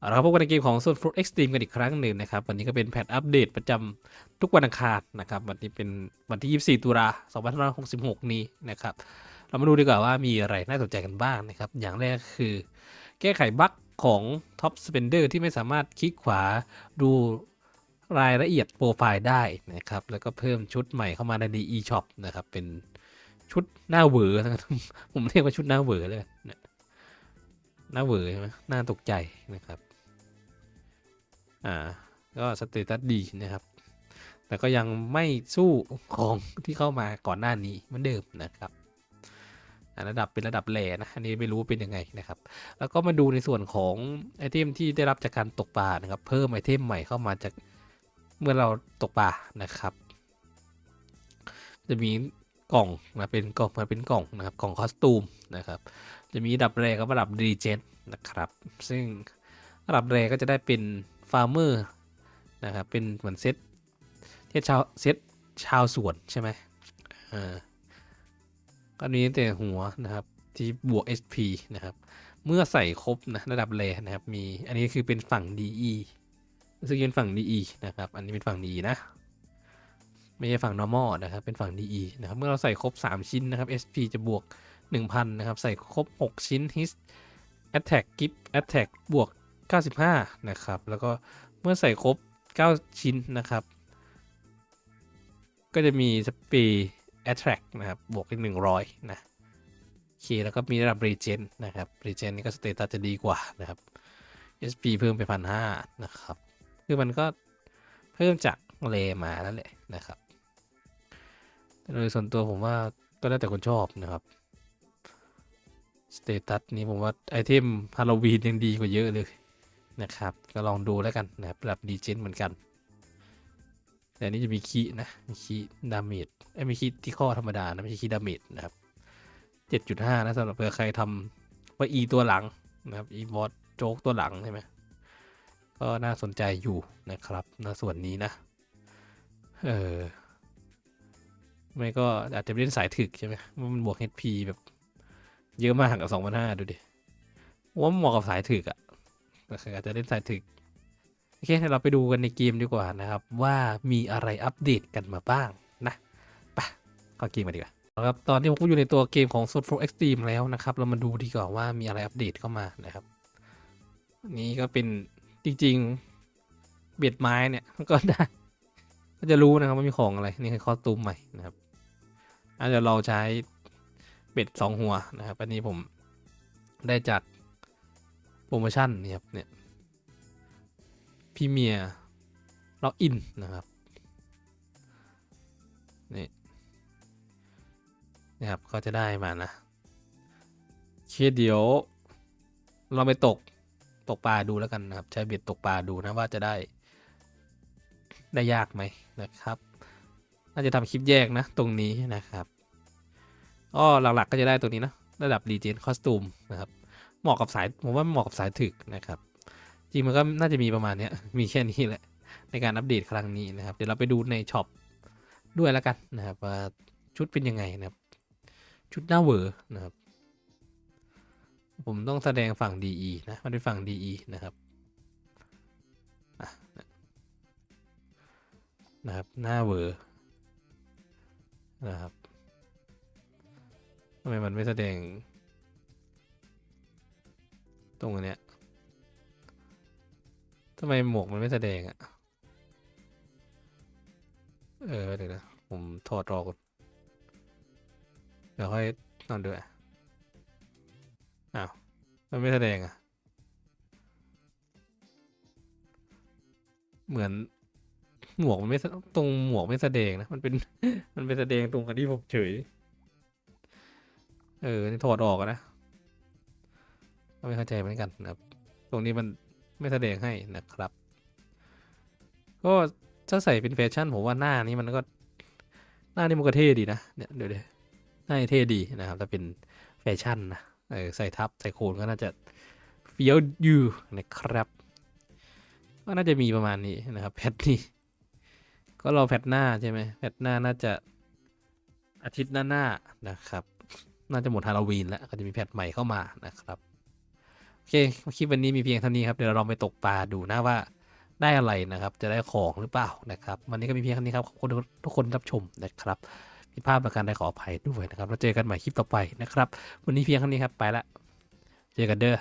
เอาพบกันในเกมของ s o n Fruit Extreme กันอีกครั้งหนึ่งนะครับ วันนี้ก็เป็นแพทอัปเดตประจำทุกวันอังคารนะครับ วันนี้เป็นวันที่ 24 ตุลา2566 นี้นะครับ เรามาดูดีกว่าว่ามีอะไรน่าสนใจกันบ้างนะครับ อย่างแรกคือ แก้ไขบั๊กของ Top Spender ที่ไม่สามารถคลิกขวาดูรายละเอียดโปรไฟล์ได้นะครับ แล้วก็เพิ่มชุดใหม่เข้ามาใน DE Shop นะครับ เป็นชุดหน้าเวอนะครับผมเรียกว่าชุดหน้าเวอร์เลย หน้าเวอร์ใช่ไหมหน้าตกใจนะครับ อ่า ก็สเตตัสดีนะครับ แต่ก็ยังไม่สู้ของที่เข้ามาก่อนหน้านี้เหมือนเดิมนะครับระดับเป็นระดับแหล่นะ อันนี้ไม่รู้เป็นยังไงนะครับ แล้วก็มาดูในส่วนของไอเทมที่ได้รับจากการตกปลานะครับ เพิ่มไอเทมใหม่เข้ามาจากเมื่อเราตกปลานะครับ จะมี กล่องนะเป็นกล่องมาเป็นกล่องนะครับกล่องคอสตูมนะครับจะมีระดับแรกกับระดับดีเจนนะครับซึ่งระดับแรกก็จะได้เป็นฟาร์มเมอร์นะครับเป็นเหมือนเซตเซตชาวเซตชาวสวนใช่ไหมอ่าก็มีแต่หัวนะครับที่บวก SP นะครับเมื่อใส่ครบนะระดับแรนะครับมีอันนี้คือเป็นฝั่ง DE ซึ่งเป็นฝั่ง DE นะครับอันนี้เป็นฝั่ง DE นะ ไม่ใช่ฝั่ง normal นะครับ เป็นฝั่ง DE นะครับ เมื่อเราใส่ครบ 3 ชิ้นนะครับ SP จะบวก 1,000 นะครับ ใส่ครบ 6 ชิ้น his attack gift attack บวก 95 นะครับ แล้วก็เมื่อใส่ครบ 9 ชิ้นนะครับ ก็จะมีสปี attract นะครับ บวกอีก100 นะโอเคแล้วก็มีระดับ regen นะครับ regen นี่ก็สเตตัสจะดีกว่านะครับ SP เพิ่มไปพันห้านะครับ คือมันก็เพิ่มจากเลมานั่นแหละนะครับ โดยส่วนตัวผมว่าก็แล้วแต่คนชอบนะครับสเตตัสนี้ผมว่าไอเทมฮาโลวีนยังดีกว่าเยอะเลยนะครับ ก็ลองดูแล้วกันนะครับดับดีเจนเหมือนกัน แต่นี้จะมีคีนะมีคีดาเมจไอ้มีคีที่ข้อธรรมดานะไม่ใช่คีดาเมจนะครับ 7.5 นะสำหรับเผื่อใครทำว่า E ตัวหลังนะครับ E บอสโจ๊กตัวหลังใช่ไหมก็น่าสนใจอยู่นะครับในส่วนนี้นะ เออ ไม่ก็อาจจะเล่นสายถึกใช่ไหมว่ามันบวก HP แบบเยอะมากกับสองพันห้าดูดิว่าเหมาะกับสายถึกอะ่ะอาจจะเล่นสายถึกโอเคเราไปดูกันในเกมดีกว่านะครับ ว่ามีอะไรอัปเดตกันมาบ้างนะไปเข้าเกมมาดีกว่าครับตอนนี้ผมก็อยู่ในตัวเกมของ s o d f o Extreme แล้วนะครับ เรามาดูดีกว่าว่ามีอะไรอัปเดตเข้ามานะครับนนี้ก็เป็นจริง ๆ เบียดไม้เนี่ยก็ได้ ก็จะรู้นะครับว่ามีของอะไร นี่คือคอสตูมใหม่นะครับ อาจจะเราใช้เบ็ดสองหัวนะครับอันนี้ผมได้จากโปรโมชั่นนี่ครับเนี่ยพีเมียล็อกอินนะครับนี่นะครับก็จะได้มานะเคเดี๋ยว เราไปตกตกปลาดูแล้วกันนะครับ ใช้เบ็ดตกปลาดูนะว่าจะได้ได้ยากไหมนะครับ น่าจะทำคลิปแยกนะตรงนี้นะครับก็หลักๆก็จะได้ตัวนี้นะระดับดีเจนคอสตูมนะครับเหมาะกับสายผมว่าเหมาะกับสายถึกนะครับ จริงมันก็น่าจะมีประมาณนี้มีแค่นี้แหละ ในการอัปเดตครั้งนี้นะครับ เดี๋ยวเราไปดูในช็อปด้วยแล้วกันนะครับว่าชุดเป็นยังไงนะครับ ชุดหน้าเวอร์นะครับ ผมต้องแสดงฝั่ง DE นะมันเป็นฝั่ง DE นะครับนะครับหน้าเวอร์ นะครับทำไมมันไม่แสดง ตรงอันเนี้ยทำไมหมวกมันไม่แสดงอะเออเดี๋ยวนะผมถอดรอก่อนเดี๋ยวค่อยนอนดูอะอ้าว มันไม่แสดงอะ เหมือน หมวกมันไม่ตรงหมวกไม่แสดงนะ มันเป็น มันไปแสดงตรงอันที่ผมเฉย เออนี่ถอดออกนะก็ไม่เข้าใจเหมือนกันนะครับ ตรงนี้มันไม่แสดงให้นะครับ ก็ถ้าใส่เป็นแฟชั่นผมว่าหน้านี้มันก็ หน้านี้มันก็เท่ดีนะเนี่ยเดี๋ยวเดี๋ยวหน้าอีเท่ดีนะครับถ้าเป็นแฟชั่นนะเออใส่ทับใส่โคนก็น่าจะเฟี้ยวอยู่นะครับ ก็น่าจะมีประมาณนี้นะครับแพทนี้ ก็รอแพทหน้าใช่ไหมแพทหน้าน่าจะอาทิตย์หน้าๆนะครับ น่าจะหมดฮาโลวีนแล้วก็จะมีแพทใหม่เข้ามานะครับโอเคคลิปวันนี้มีเพียงเท่านี้ครับเดี๋ยวเราลองไปตกปลาดูนะว่าได้อะไรนะครับ จะได้ของหรือเปล่านะครับ วันนี้ก็มีเพียงเท่านี้ครับขอบคุณทุกคนรับชมนะครับผิดพลาดประการใดขออภัยด้วยนะครับแล้วเจอกันใหม่คลิปต่อไปนะครับ วันนี้เพียงเท่านี้ครับไปละเจอกันเด้อ